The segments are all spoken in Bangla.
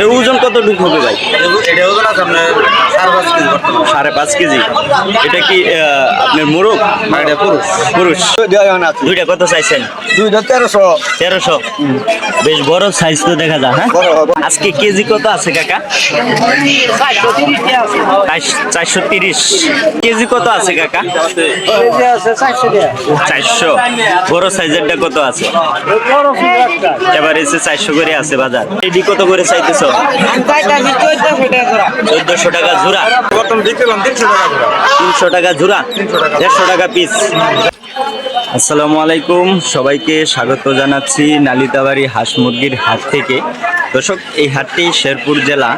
এটার ওজন কতটুকু হবে ভাই? এটা ওজন আছে আপনার সাড়ে পাঁচ কেজি সাড়ে পাঁচ কেজি। এটা কি আহ, আপনার মোরগ? এটা পুরুষ। পুরুষ। দুইটা কত চাইছেন? দুইটা তেরোশো। তেরোশো? বেশ বড় সাইজ তো দেখা যায় হ্যাঁ? আজকে কেজি কত আছে কাকা? চারশ- চারশো তিরিশ। কেজি কত আছে কাকা? চারশো। বড় সাইজেরটা কত আছে? এবার এসে চারশো করে আছে বাজার। এডি কত করে চাইতেছ? চোদ্দশো টাকা তিনশো টাকা দেড়শো টাকা পিস আসসালামু আলাইকুম, সবাইকে স্বাগত জানাচ্ছি নালিতাবাড়ি হাঁস মুরগির হাট থেকে। দর্শক, এই হাটটি শেরপুর জেলা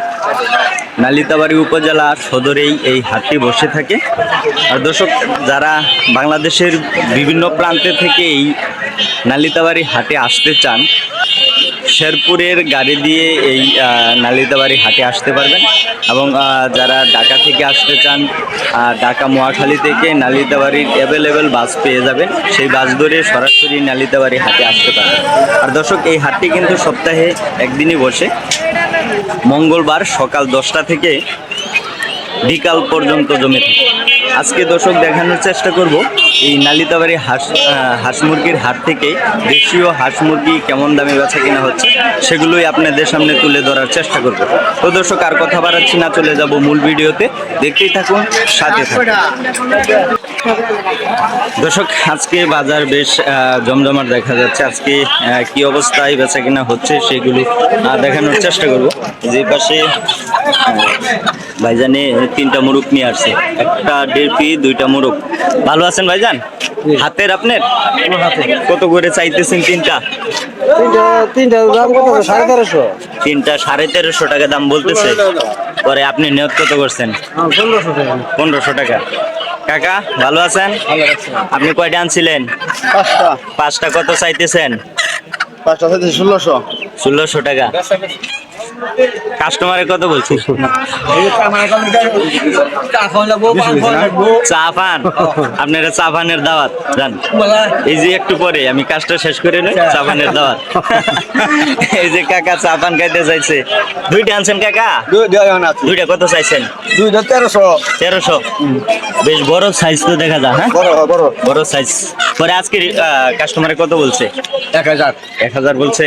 নালিতাবাড়ি উপজেলা সদরেই এই হাটটি বসে থাকে। আর দর্শক, যারা বাংলাদেশের বিভিন্ন প্রান্তে থেকে এই নালিতাবাড়ি হাটে আসতে চান, শেরপুরের গাড়ি দিয়ে এই নালিতাবাড়ি হাটে আসতে পারবেন। এবং যারা ঢাকা থেকে আসতে চান ঢাকা মহাখালী থেকে নালিতাবাড়ির অ্যাভেলেবেল বাস পেয়ে যাবেন। সেই বাস ধরে সরাসরি নালিতাবাড়ি হাটে আসতে পারবেন। আর দর্শক, এই হাটটি কিন্তু সপ্তাহে একদিনই বসে। মঙ্গলবার সকাল দশটা থেকে বিকাল পর্যন্ত জমে থাকে। আজকে দর্শক দেখানোর চেষ্টা করব। এই নালিতাবাড়ি হাঁস হাঁস মুরগির হাট থেকে দেশীয় হাঁস মুরগি কেমন দামে বেচা কিনা হচ্ছে, সেগুলোই আপনাদের সামনে তুলে ধরার চেষ্টা করব। তো দর্শক, আর কথা বাড়াচ্ছি না, চলে যাব মূল ভিডিওতে। দেখতেই থাকুন, সাথে দর্শক, আজকে বাজার বেশ জমজমাট দেখা যাচ্ছে। আজকে কি অবস্থায় বেচা কিনা হচ্ছে সেগুলো দেখানোর চেষ্টা করব। যে পাশে ভাইজানে তিনটা মুরুক নিয়ে আসছে। একটা দেড় পি দুইটা মুরুক ভালো আছেন ভাইজান হাতের আপনার? কত করে চাইতেছেন তিনটা? তিনটা তিনটা দাম কত সাড়ে তেরোশো। তিনটা সাড়ে তেরোশো টাকা দাম বলতেছে। পরে আপনি নিয়ত কত করছেন? পনেরোশো টাকা কাকা ভালো আছেন? আপনি কয়টা আনছিলেন? পাঁচটা। পাঁচটা কত চাইতেছেন? পাঁচটা ষোলোশো। ষোলোশো টাকা। কাস্টমারে কত বলছি চা পান আপনারা চা পানের দাওয়াত জান এই যে একটু পরে আমি কাজটা শেষ করে নিই চা পানের দাওয়াত। এই যে কাকা চা পান খাইতে চাইছে। দুইটা আনছেন কাকা? দুইটা কত চাইছেন? দুইটা তেরোশো। তেরোশো। বেশ বড় সাইজ তো দেখা যায় হ্যাঁ? বড় বড়। বড় সাইজ পরে আজকে কাস্টমারে কত বলছে? এক হাজার। এক হাজার বলছে।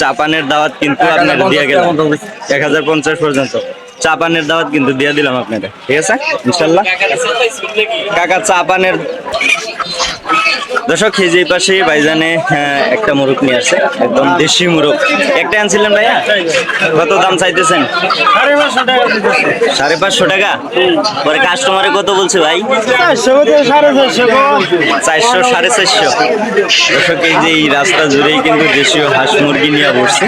চা পানের দাওয়াত কিন্তু আপনার দিয়ে গেলাম। এক হাজার পঞ্চাশ পর্যন্ত। চাপানের দাওয়াত কিন্তু দিয়ে দিলাম আপনাদের ঠিক আছে? ইনশাল্লাহ। কাকা চা পানের দর্শক এই যে পাশে ভাইজানে হ্যাঁ, একটা মুরগ নিয়ে আসছে একদম দেশি মুরগ একটা আনছিলেন ভাইয়া? কত দাম চাইতেছেন? সাড়ে পাঁচশো টাকা? পরে কাস্টমারে কত বলছে ভাই? চারশো সাড়ে চারশো। দর্শক এই যে এই রাস্তা জুড়েই কিন্তু দেশীয় হাঁস মুরগি নিয়ে বসছে।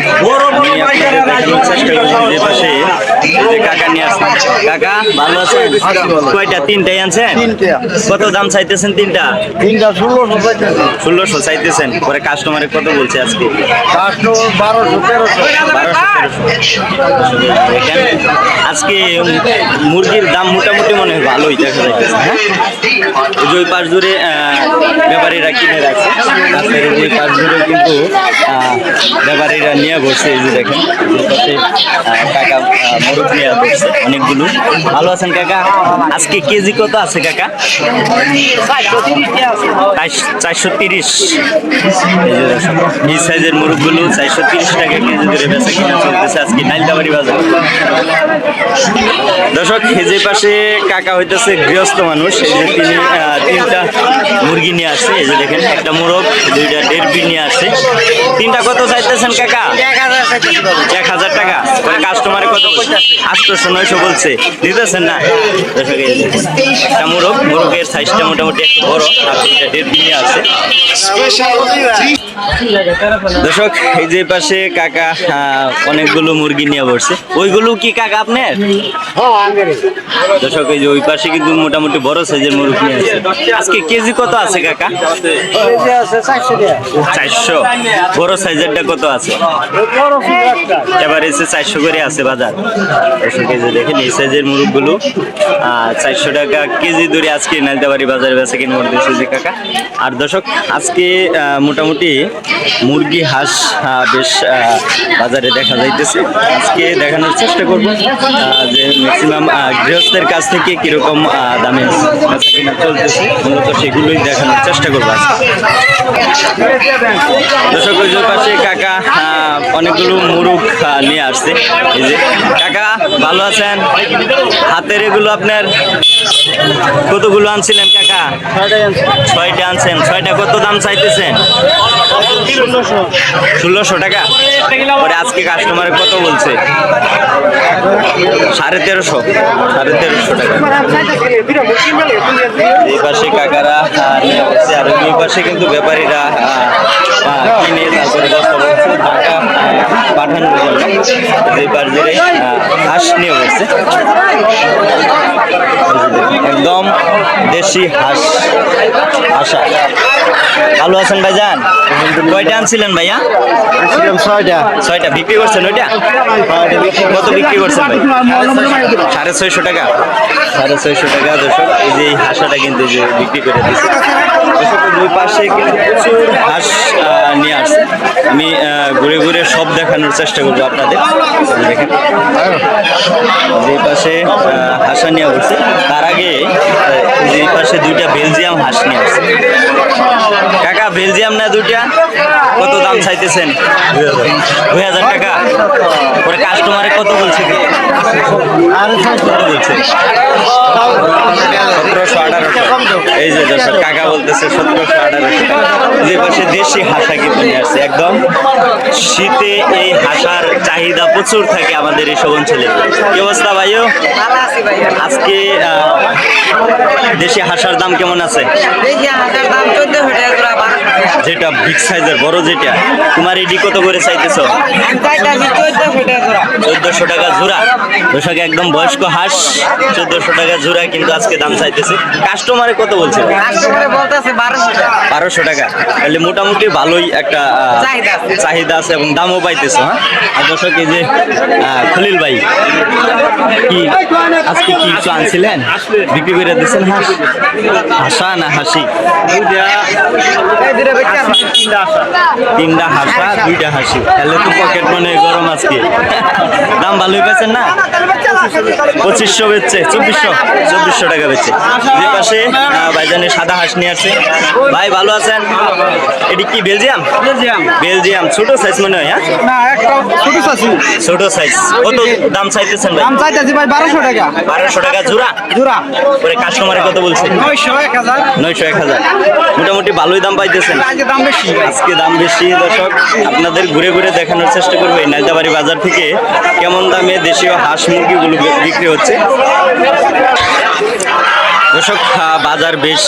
যে পাশে কাকা নিয়ে আসছেন কাকা ভালো আছেন? কয়টা? তিনটাই আনছেন? কত দাম চাইতেছেন তিনটা? তিনটা ষোলোশো ষোলোশো চাইতেছেন, পরে কাস্টমারে কত বলছে আজকে? আজকে মুরগির দাম মোটামুটি মনে হয় ভালোই দেখা যাইতেছে হ্যাঁ? ওই পাশ জুড়ে ব্যাপারীরা কিনে রাখছে এই পাশ জুড়ে কিন্তু ব্যাপারীরা নিয়ে বসছে এই যে দেখেন কাকা মুরগ নিয়ে বসছে অনেকগুলো। ভালো আছেন কাকা? আজকে কেজি কত আছে কাকা? চারশ- তিরিশ। এই সাইজের মুরগগুলো চারশো তিরিশ টাকা কেজি ধরে বেচা কিনা চলতেছে আজকে নাইলদাবাড়ি বাজার। দর্শক যে পাশে কাকা হইতেছে গৃহস্থ মানুষ এই যে তিনি তিনটা মুরগি নিয়ে আসছে। এই যে দেখেন একটা মোরগ দুইটা দেড় নিয়ে আসছে। তিনটা কত চাইতেছেন কাকা? এক হাজার টাকা। কাস্টমারে কত আটশোশো নয়শো বলছে। দিতেছেন না? দর্শক একটা মোরগ মোরগের সাইজটা মোটামুটি একটু বড় আর দুইটা দেড় নিয়ে আসছে দর্শক, এই যে পাশে কাকা অনেকগুলো মুরগি নিয়ে বসছে। ওইগুলো কি কাকা আপনার? দর্শক, এই যে ওই পাশে কিন্তু মোটামুটি বড় সাইজের মুরগি আছে আজকে কেজি কত আছে কাকা? চারশো। বড় সাইজেরটা কত আছে? এবার এসে চারশো করে আছে বাজার। দর্শক, এই যে দেখেন, এই সাইজের মুরগগুলো চারশো টাকা কেজি দূরে আজকে নালতাবাড়ি বাজারে বেচা কিনে করতেছে যে কাকা। আর দর্শক, আজকে মোটামুটি মুরগি হাঁস বেশ বাজারে দেখা যাইতেছে। আজকে দেখানোর চেষ্টা করব যে ম্যাক্সিমাম গৃহস্থের কাছ থেকে কীরকম দামে বেচা কিনা চলতেছে। মূলত সেগুলোই দেখানোর চেষ্টা করব আজকে। দর্শক, ওই পাশে কাকা অনেকগুলো মুরুখ নিয়ে আসছে। এই যে, কাকা, ভালো আছেন? হাতের এগুলো আপনার কতগুলো আনছিলেন কাকা? ছয়টা আনছেন ছয়টা কত দাম চাইতেছেন? ষোলোশো টাকা। পরে আজকে কাস্টমারে কত বলছে? সাড়ে তেরোশো। সাড়ে তেরোশো টাকা। পাশে কাকারা, আর ওই পাশে কিন্তু ব্যাপারীরা কিনে তারপরে বস্তা বস্তা টাকা পাঠানোর জন্য। ধরে হাঁস নিয়ে একদম দেশি হাঁস আশা ভালো আছেন ভাইজান? কয়টা আনছিলেন ভাইয়া? ছয়টা। ছয়টা। বিক্রি করছেন ওইটা? কত বিক্রি করছেন ভাই? সাড়ে ছয়শো টাকা। সাড়ে ছয়শো টাকা দর্শক এই যে এই হাঁসাটা কিন্তু যে বিক্রি করে দিচ্ছে দুই পাশে কিন্তু প্রচুর হাঁস নিয়ে আসছে। আমি ঘুরে ঘুরে সব দেখানোর চেষ্টা করব আপনাদের যে পাশে হাঁসা নিয়ে আসছে তার আগে যে পাশে দুইটা বেলজিয়াম হাঁস নিয়ে কাকা, বেলজিয়াম না দুইটা? কত দাম চাইতেছেন? দুই হাজার টাকা। পরে কাস্টমারে কত বলছে? কি? কত সতেরোশো আঠারোশো। এই যে দর্শক, কাকা বলতেছে সতেরোশো আঠারোশো যে পাশে দেশি হাঁসা কিন্তু নিয়ে আসছে। একদম শীতে এই হাঁসার চাহিদা প্রচুর থাকে আমাদের এইসব অঞ্চলে। কি অবস্থা ভাইও? আজকে আহ, দেশি হাঁসার দাম কেমন আছে? দাম চোদ্দ ফুটে জোড়া বারোশো টাকা যেটা বিগ সাইজের বড় যেটা তোমার এডি কত করে চাইতেছো? চোদ্দশো টাকা জোড়া। দর্শক একদম বয়স্ক হাঁস চোদ্দশো টাকা জোড়া কিন্তু আজকে দাম চাইতেছে। কাস্টমারে কত বলছে? বারোশো টাকা। তাহলে মোটামুটি ভালোই একটা চাহিদা আছে। এবং দামও পাইতেছো হ্যাঁ? আর দর্শক এই যে খলিল ভাই কি আজকে কি কিছু আনছিলেন? বিক্রি করে দিচ্ছেন হাঁস? হাসা না হাসি? তিনটা হাসা দুইটা হাসি। তাহলে তো পকেট মনে গরম আজকে। দাম ভালোই না? পঁচিশশো বেচছে চব্বিশশো চব্বিশশো টাকা বেচছে। যে পাশে আহ, ভাইজানের সাদা হাঁস নিয়ে আসছে। ভাই ভালো আছেন? এটি কি বেলজিয়াম? বেলজিয়াম। ছোট সাইজ মনে হয় হ্যাঁ? ছোট ছোট সাইজ কত দাম চাইতেছেন ভাই? দাম চাইতেছি ভাই বারোশো টাকা। বারোশো টাকা জোড়া? জোড়া। পরে কাস্টমারে কত বলছে? নয়শো এক হাজার। নয়শো এক হাজার। মোটামুটি ভালোই দাম পাইতেছেন। আজকে দাম বেশি? আজকে দাম বেশি, দর্শক, আপনাদের ঘুরে ঘুরে দেখানোর চেষ্টা করব এই নাইতাবাড়ি বাজার থেকে কেমন দামে দেশীয় হাঁস মুরগিগুলো বিক্রি হচ্ছে। দর্শক বাজার বেশ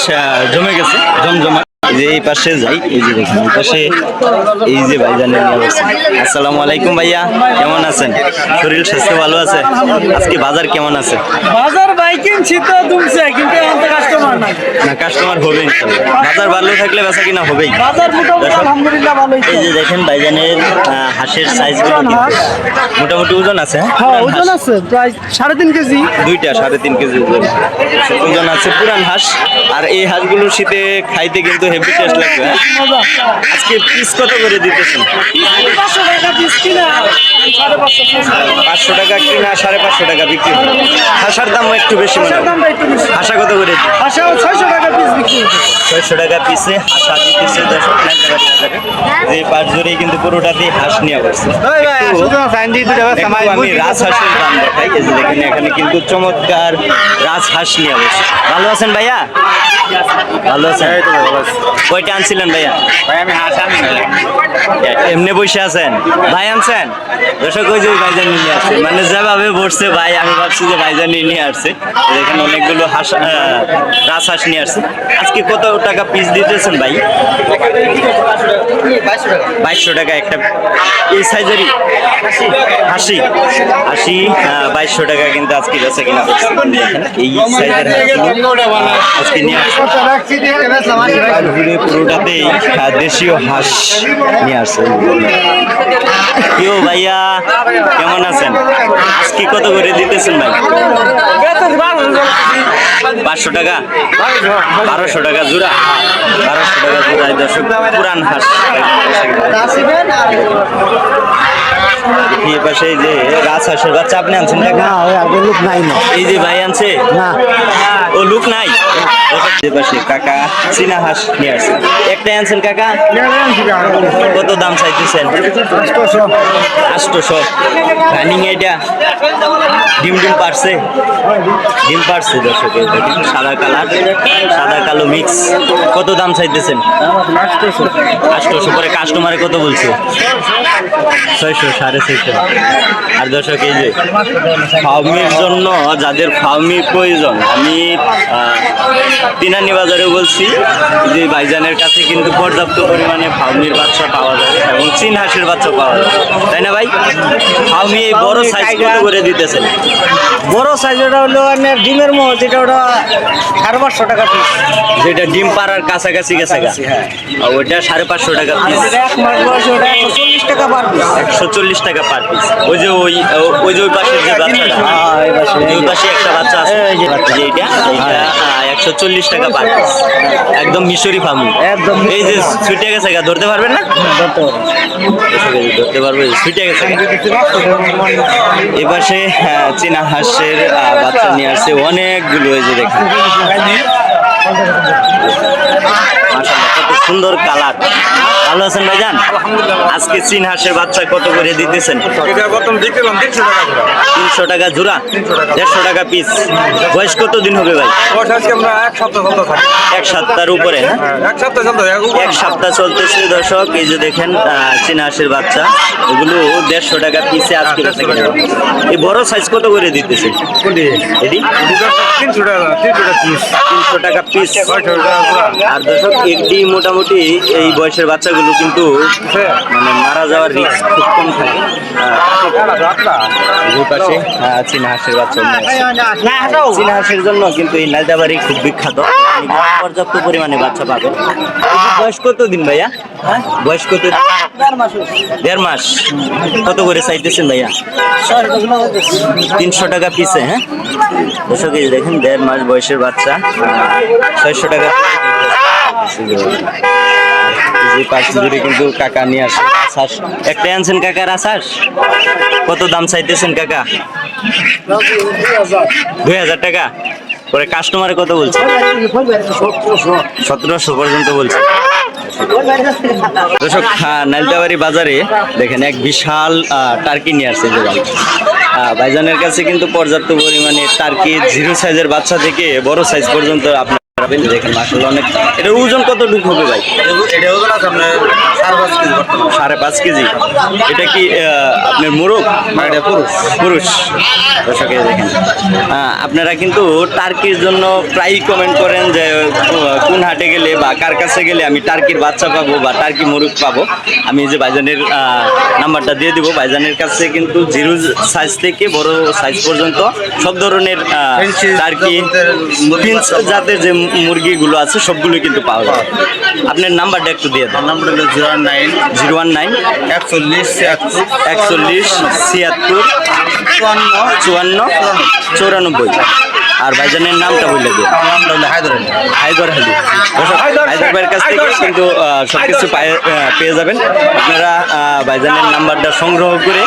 জমে গেছে জমজমা যে এই পাশে যাই এই যে দেখুন এই পাশে এই যে ভাইজানের আসসালামু আলাইকুম ভাইয়া কেমন আছেন? শরীর স্বাস্থ্য ভালো আছে? আজকে বাজার কেমন আছে? বাজার ভাই কিনছি তো দুমছে কিন্তু এখন তো কাস্টমার নাই। না কাস্টমার হবে ইনশাল্লাহ। বাজার ভালো থাকলে বেচা কিনা হবেই। বাজার মোটামুটি আলহামদুলিল্লাহ ভালোই এই যে দেখেন ভাইজানের হাঁসের সাইজগুলো পুরান মোটামুটি ওজন আছে হ্যাঁ? হ্যাঁ পুরান ওজন হাঁস। আছে প্রায় সাড়ে তিন কেজি। দুইটা সাড়ে তিন কেজি ওজন। ওজন আছে পুরান হাঁস। আর এই হাঁসগুলো শীতে খাইতে কিন্তু হেভি টেস্ট লাগবে হ্যাঁ? আজকে পিস কত করে দিতেছেন? পাঁচশো টাকা কিনা? সাড়ে পাঁচশো টাকা। বিক্রি হয় হাঁসার দাম একটু বেশি মনে হয়। হাঁসা কত করে? ছয়শো টাকা পিস বিক্রি ছয়শো টাকা পিসে হাঁসা দিতেছে দর্শক যে পাঁচ জুড়েই কিন্তু পুরোটাতেই হাঁস নিয়ে বসছে। আমি রাজহাঁসের দাম দেখাই দেখেন এখানে কিন্তু চমৎকার রাজহাঁস নিয়ে বসে ভালো আছেন ভাইয়া? ভালো আছেন। কয়টা আনছিলেন ভাইয়া? এমনি বসে আছেন? ভাই আনছেন? দর্শক ওই যে ভাইজান নিয়ে আসছে। মানে যেভাবে বসছে ভাই আমি ভাবছি যে ভাইজান নিয়ে আসছে। এখানে অনেকগুলো হাঁস আহ, রাজহাঁস নিয়ে আসছে। আজকে কত টাকা পিস দিতেছেন ভাই? বাইশশো টাকা একটা এই সাইজেরই? আশি। আশি বাইশশো টাকা কিন্তু আজকে বেচা কিনা এই সাইজের আজকে নিয়ে আসছে। ঘুরে পুরোটাতেই দেশীয় হাঁস নিয়ে আসছে। কেউ ভাইয়া কেমন আছেন? আজকে কত করে দিতেছেন ভাই? পাঁচশো টাকা? বারোশো টাকা জোড়া। বারোশো টাকা জোড়া এই দর্শক পুরান হাঁস। এই পাশে এই যে রাজ হাঁসের বাচ্চা আপনি আনছেন? না এই যে ভাই আনছে? না। ও লুক নাই। পাশে কাকা চীনা হাঁস নিয়ে আসছে। আনছেন কাকা? কত দাম চাইতেছেন? আষ্টশো রানিং এইটা ডিম ডিম পারছে? ডিম পারছে দর্শক সাদা কালার সাদা কালো মিক্স কত দাম চাইতেছেন? আষ্টশো পরে কাস্টমারে কত বলছে? ছয়শো সাড়ে ছয়শো। আর দর্শক এই যে ফার্মির জন্য যাদের ফার্মি প্রয়োজন আমি তিনানি বাজারে বলছি যে ভাইজানের কাছে কিন্তু পর্যাপ্ত পরিমাণে ফার্মির বাচ্চা পাওয়া যায় এবং চীন হাঁসের বাচ্চা পাওয়া যায়। তাই না ভাই? ফার্মি এই বড় সাইজ করে দিতেছেন? বড় সাইজ ওটা হলো আপনার ডিমের মোহ যেটা ওটা সাড়ে পাঁচশো টাকা পিস যেটা ডিম পাড়ার কাছাকাছি গেছে হ্যাঁ। ওইটা সাড়ে পাঁচশো টাকা পিস এক মাস বয়স ওটা একশো চল্লিশ টাকা পার পিস একশো চল্লিশ টাকা পার পিস ওই যে ওই ওই যে ওই পাশের যে বাচ্চাটা। হ্যাঁ। যে ওই পাশে একটা বাচ্চা আছে। এই যে। বাচ্চা। যে এটা একশো চল্লিশ টাকা পার পিস একদম মিশরি ফার্মি একদম এই যে ছুটে গেছে গা ধরতে পারবেন না? ধরতে পারব। ছুটে গেছে গা। এ চীনা হাঁসের বাচ্চা নিয়ে আসছে অনেকগুলো এই যে দেখুন। কত সুন্দর কালার। ভালো আছেন ভাইজান? আজকে চীন হাঁসের বাচ্চা কত করে দিতেছেন? তিনশো টাকা জোড়া। দেড়শো টাকা পিস বয়স কত দিন হবে ভাই? বয়স আজকে আমরা এক সপ্তাহের উপরে হ্যাঁ? হ্যাঁ, এক সপ্তাহ চলতে থাকি এক সপ্তাহ চলতেছে দর্শক এই যে দেখেন চীনা হাঁসের বাচ্চা এগুলো দেড়শো টাকা পিসে আজকে হচ্ছে। এই বড় সাইজ কত করে দিতেছে? তিনশো টাকা পিস। আর দর্শক এটি মোটামুটি এই বয়সের বাচ্চাগুলো কিন্তু মানে মারা যাওয়ার রিস্ক খুব কম থাকে। পাশে চীনা হাঁসের বাচ্চা চীনা হাঁসের জন্য কিন্তু এই নালদাবাড়ি খুব বিখ্যাত। পর্যাপ্ত পরিমাণে বাচ্চা পাবে বয়স কত দিন ভাইয়া? বয়স কত দেড় মাস কত করে চাইতেছেন ভাইয়া? তিনশো টাকা পিসে হ্যাঁ? দর্শক এই দেখেন দেড় মাস বয়সের বাচ্চা। ছয়শো টাকা কত দাম চাইতেছেন কাকা? দুই হাজার টাকা? পরে কাস্টমারে কত বলছে? সতেরোশো পর্যন্ত বলছে। দর্শক হ্যাঁ, নালতাবাড়ি বাজারে দেখেন এক বিশাল টার্কি নিয়ে আসছে আহ, ভাইজানের কাছে কিন্তু পর্যাপ্ত পরিমাণে টার্কি জিরো সাইজের বাচ্চা থেকে বড় সাইজ পর্যন্ত আপনারা এটার ওজন কতটুকু হবে ভাই? এটা ওজন আছে আপনার সাড়ে পাঁচ কেজি সাড়ে পাঁচ কেজি। এটা কি আপনার মোরগ? এটা পুরুষ। পুরুষ। দর্শকে দেখেন। আপনারা কিন্তু টার্কির জন্য প্রায়ই কমেন্ট করেন যে কোন হাটে গেলে বা কার কাছে গেলে আমি টার্কির বাচ্চা পাবো বা টার্কি মুরগ পাবো। আমি যে ভাইজানের নাম্বারটা দিয়ে দিব। ভাইজানের কাছে কিন্তু জিরো সাইজ থেকে বড় সাইজ পর্যন্ত সব ধরনের টার্কি। জাতের যে মুরগিগুলো আছে সবগুলো কিন্তু পাওয়া যায়। আপনার নাম্বারটা একটু দিয়ে দেন। নাম্বার হলো zero nine zero one nine একচল্লিশ ছিয়াত্তর একচল্লিশ ছিয়াত্তর চুয়ান্ন চুয়ান্ন চৌরানব্বই। আর ভাইজানের নামটা বললে দিও আমার নামটা হলো হায়দর আলী। হায়দর হালি হায়দর ভাইয়ের কাছ থেকে কিন্তু সব কিছু পেয়ে যাবেন। আপনারা ভাইজানের নাম্বারটা সংগ্রহ করে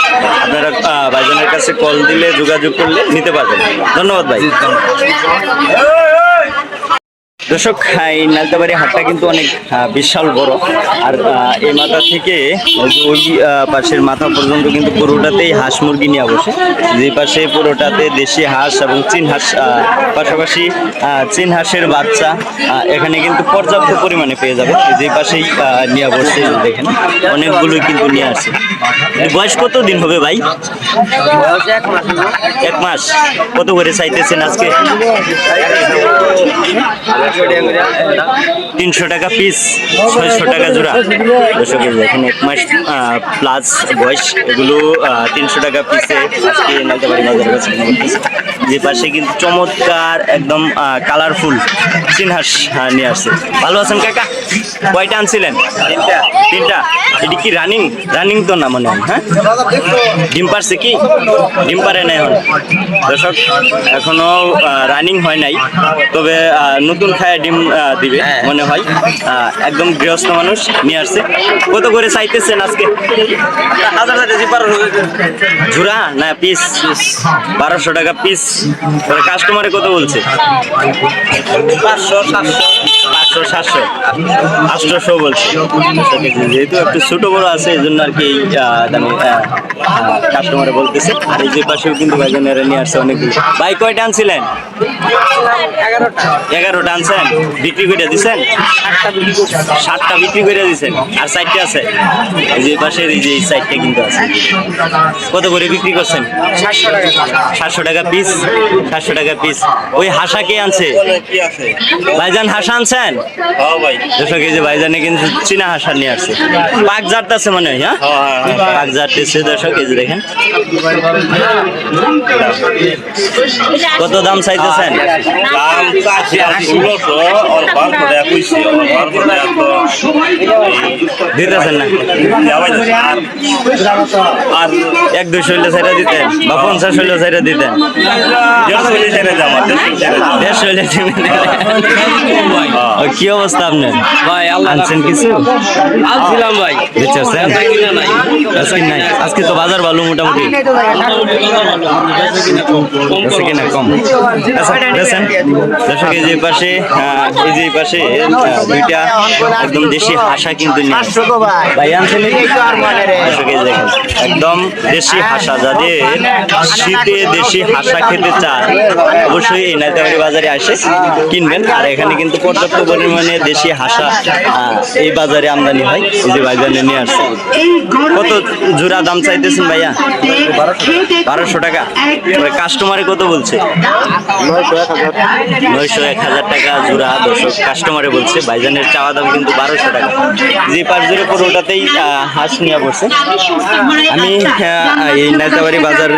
আপনারা ভাইজানের কাছে কল দিলে যোগাযোগ করলে নিতে পারবেন। ধন্যবাদ ভাই। দর্শক এই নালতাবাড়ি হাটটা কিন্তু অনেক বিশাল বড়। আর এই মাথা থেকে ওই পাশের মাথা পর্যন্ত কিন্তু পুরোটাতেই হাঁস মুরগি নিয়ে বসে। যে পাশে পুরোটাতে দেশি হাঁস এবং চীন হাঁস পাশাপাশি চীন হাঁসের বাচ্চা এখানে কিন্তু পর্যাপ্ত পরিমাণে পেয়ে যাবে। যে পাশেই নিয়ে বসছে যে দেখেন অনেকগুলোই কিন্তু নিয়ে এর বয়স কত দিন হবে ভাই? এক মাস। কত করে চাইতেছেন আজকে? তিনশো টাকা পিস, ছয়শো টাকা জোড়া। দুশো কেজি এখন এক মাস প্লাস বয়স, এগুলো তিনশো টাকা পিসে আজকে যে পাশে কিন্তু চমৎকার, একদম কালারফুল চিনহাস নিয়ে আসছে। ভালো আছেন কাকা? কয়টা আনছিলেন? তিনটা। তিনটা। এটি কি রানিং? রানিং তো না মনে হয় হ্যাঁ? ডিম পারছে কি? ডিম পারে না এখন। দর্শক এখনও রানিং হয় নাই। তবে নতুন খায় ডিম দিবে মনে হয়। একদম গৃহস্থ মানুষ নিয়ে আসছে। কত করে চাইতেছেন আজকে? হাজার ঝুরা? না পিস। বারোশো টাকা পিস। কাস্টমারে কত বলছে? পাঁচশো সাতশো। পাঁচশো সাতশো আটশোশো বলছে। যেহেতু একটু ছোট বড় আছে, এই জন্য আর কি দামে কাস্টমারে বলতেছে। আর এই যে পাশেও কিন্তু ভাইজানেরা নিয়ে আসছে অনেকগুলো। ভাই, কয়টা আনছিলেন? এগারোটা আনছেন। বিক্রি করে দিছেন? সাতটা বিক্রি করে দিছেন। আর সাইডটা আছে? এই যে পাশের এই যে এই সাইডটা কিন্তু আছে। কত করে বিক্রি করছেন? সাতশো টাকা পিস সাতশো টাকা পিস ওই হাসা কে আনছে? ভাইজান, হাসা আনছেন? দর্শক এই যে ভাইজানে কিন্তু চীনা হাসা নিয়ে আসছে। পাক আছে মনে হয় হ্যাঁ? পাক জাত এসে দর্শক এই যে দেখেন। কত দাম চাইতেছেন? দাম দিতেছেন না? আর এক দুইশো হইলে সাইডা দিতেন বা পঞ্চাশ হইলে সাইডা দিতেন। দেড়শো যাব দেড়শো হইলে দিবেন। কি অবস্থা আপনার? ভাই আল্লাহ আনছেন কিছু? আনছিলাম ভাই। আজকে নাই। আজকে তো বাজার ভালো মোটামুটি। বেচা কিনা কম। আচ্ছা দর্শক এই যে পাশে এই যে পাশে দুইটা একদম দেশি হাসা কিন্তু ভাই। আনছেন? দর্শক এই দেখেন, একদম দেশি হাসা। যাদের শীতে দেশি হাসা খেতে চান অবশ্যই এই নাইতাবাড়ি বাজারে আসে কিনবেন। আর এখানে কিন্তু পর্যাপ্ত পরিমাণে দেশি হাসা এই বাজারে আমদানি হয় এই যে বাজারে নিয়ে আসছে। কত জোড়া দাম চাইতেছেন ভাইয়া? বারোশো টাকা। কাস্টমারে কত বলছে? নয়শো এক হাজার টাকা জোড়া দর্শক কাস্টমারে বলছে ভাইজানের চাওয়া দাম কিন্তু বারোশো টাকা। যে পাঁচ জোরে পুরোটাতেই আহ, হাঁস নিয়ে বসছে আমি এই নেতাবাড়ি বাজার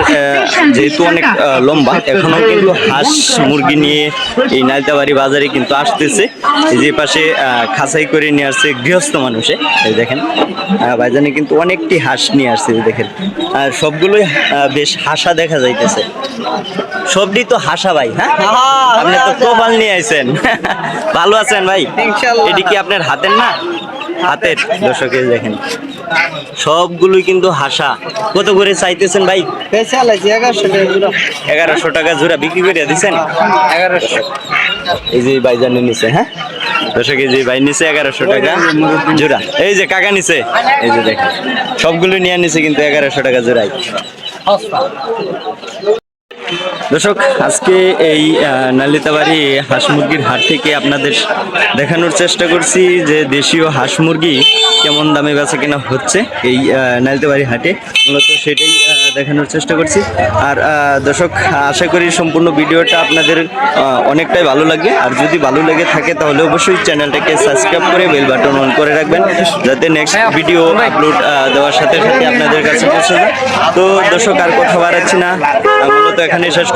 যেহেতু অনেক লম্বা এখনও কিন্তু হাঁস মুরগি নিয়ে এই নাইতাবাড়ি বাজারে কিন্তু আসতেছে। যে পাশে খাসাই করে নিয়ে আসছে গৃহস্থ মানুষে। এই দেখেন ভাইজানে কিন্তু অনেকটি হাঁস নিয়ে আসছে দেখেন। আর সবগুলোই বেশ হাসা দেখা যাইতেছে। সবটি তো হাসা ভাই হ্যাঁ? আপনি তো কপাল নিয়ে আইছেন। ভালো আছেন ভাই? এটি কি আপনার হাতের না? হাতের। দর্শকে দেখেন। সবগুলোই কিন্তু হাসা। কত করে চাইতেছেন ভাই? এগারোশো টাকা জোড়া। বিক্রি করে দিচ্ছেন এগারোশো। এই যে ভাই জানে নিছে হ্যাঁ? এই যে ভাই নিচে এগারোশো টাকা। জোড়া। এই যে কাকা নিচে। এই যে দেখেন। সবগুলো নিয়ে নিছে কিন্তু এগারোশো টাকা জোড়াই। দর্শক, আজকে এই নালিতাবাড়ি হাঁস মুরগির হাট থেকে আপনাদের দেখানোর চেষ্টা করছি যে দেশীয় হাঁস মুরগি কেমন দামে বেচা কেনা হচ্ছে এই নালিতাবাড়ি হাটে। মূলত সেটাই দেখানোর চেষ্টা করছি। আর দর্শক, আশা করি সম্পূর্ণ ভিডিওটা আপনাদের অনেকটাই ভালো লাগবে। আর যদি ভালো লেগে থাকে তাহলে অবশ্যই চ্যানেলটাকে সাবস্ক্রাইব করে বেল বাটন অন করে রাখবেন, যাতে নেক্সট ভিডিও আপলোড দেওয়ার সাথে সাথে আপনাদের কাছে পৌঁছে যায় তো দর্শক, আর কথা বাড়াচ্ছি না। মূলত এখানে শেষ